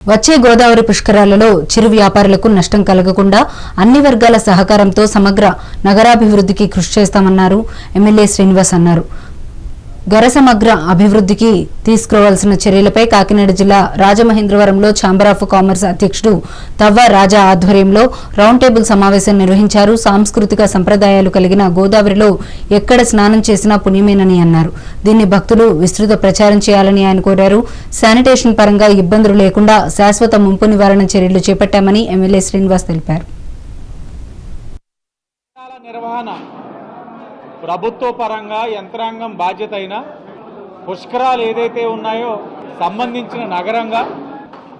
వచ్చే గోదావరి పుష్కరాలలో చిరు వ్యాపారులకు నష్టం కలగకుండా అన్ని వర్గాల సహకారంతో సమగ్ర నగరాభివృద్ధికి కృషి చేస్తామన్నారు ఎమ్మెల్యే శ్రీనివాస్ అన్నారు. గరసమగ్ర అభివృద్ధికి తీసుకోవాల్సిన చర్యలపై కాకినాడ జిల్లా రాజమహేంద్రవరంలో ఛాంబర్ ఆఫ్ కామర్స్ అధ్యక్షుడు తవ్వ రాజా ఆధ్వర్యంలో రౌండ్ టేబుల్ సమావేశం నిర్వహించారు. సాంస్కృతిక సంప్రదాయాలు కలిగిన గోదావరిలో ఎక్కడ స్నానం చేసినా పుణ్యమేనని అన్నారు. దీన్ని భక్తులు విస్తృత ప్రచారం చేయాలని ఆయన కోరారు. శానిటేషన్ పరంగా ఇబ్బందులు లేకుండా శాశ్వత ముంపు నివారణ చర్యలు చేపట్టామని ఎమ్మెల్యే శ్రీనివాస్ తెలిపారు. నిర్వహణ ప్రభుత్వ పరంగా యంత్రాంగం బాధ్యత అయిన పుష్కరాలు ఏదైతే ఉన్నాయో సంబంధించిన నగరంగా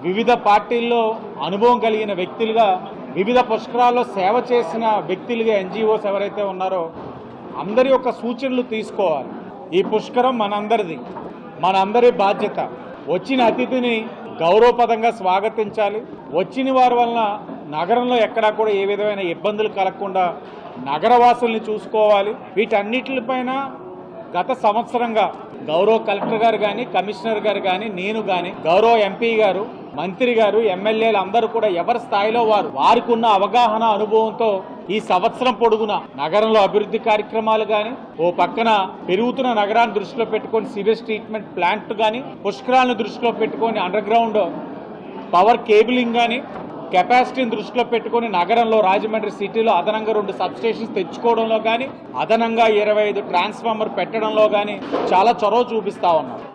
వివిధ పార్టీల్లో అనుభవం కలిగిన వ్యక్తులుగా వివిధ పుష్కరాల్లో సేవ చేసిన వ్యక్తులుగా ఎన్జిఓస్ ఎవరైతే ఉన్నారో అందరి యొక్క సూచనలు తీసుకోవాలి. ఈ పుష్కరం మనందరిది. మనందరి బాధ్యత. వచ్చిన అతిథిని గౌరవపదంగా స్వాగతించాలి. వచ్చిన వారి వలన నగరంలో ఎక్కడా కూడా ఏ విధమైన ఇబ్బందులు కలగకుండా నగరవాసుల్ని చూసుకోవాలి. వీటన్నిటిపైన గత సంవత్సరంగా గౌరవ కలెక్టర్ గారు కానీ కమిషనర్ గారు కానీ నేను కానీ గౌరవ ఎంపీ గారు మంత్రి గారు ఎమ్మెల్యేలు అందరూ కూడా ఎవరి స్థాయిలో వారు వారికి ఉన్న అవగాహన అనుభవంతో ఈ సంవత్సరం పొడుగున నగరంలో అభివృద్ధి కార్యక్రమాలు కానీ ఓ పక్కన పెరుగుతున్న నగరాన్ని దృష్టిలో పెట్టుకొని సివియస్ ట్రీట్మెంట్ ప్లాంట్ కానీ పుష్కరాలను దృష్టిలో పెట్టుకొని అండర్ గ్రౌండ్ పవర్ కేబులింగ్ కానీ కెపాసిటీని దృష్టిలో పెట్టుకుని నగరంలో రాజమండ్రి సిటీలో అదనంగా రెండు సబ్స్టేషన్స్ తెచ్చుకోవడంలో కానీ అదనంగా ఇరవై ఐదు ట్రాన్స్ఫార్మర్ పెట్టడంలో కానీ చాలా చొరవ చూపిస్తా ఉన్నారు.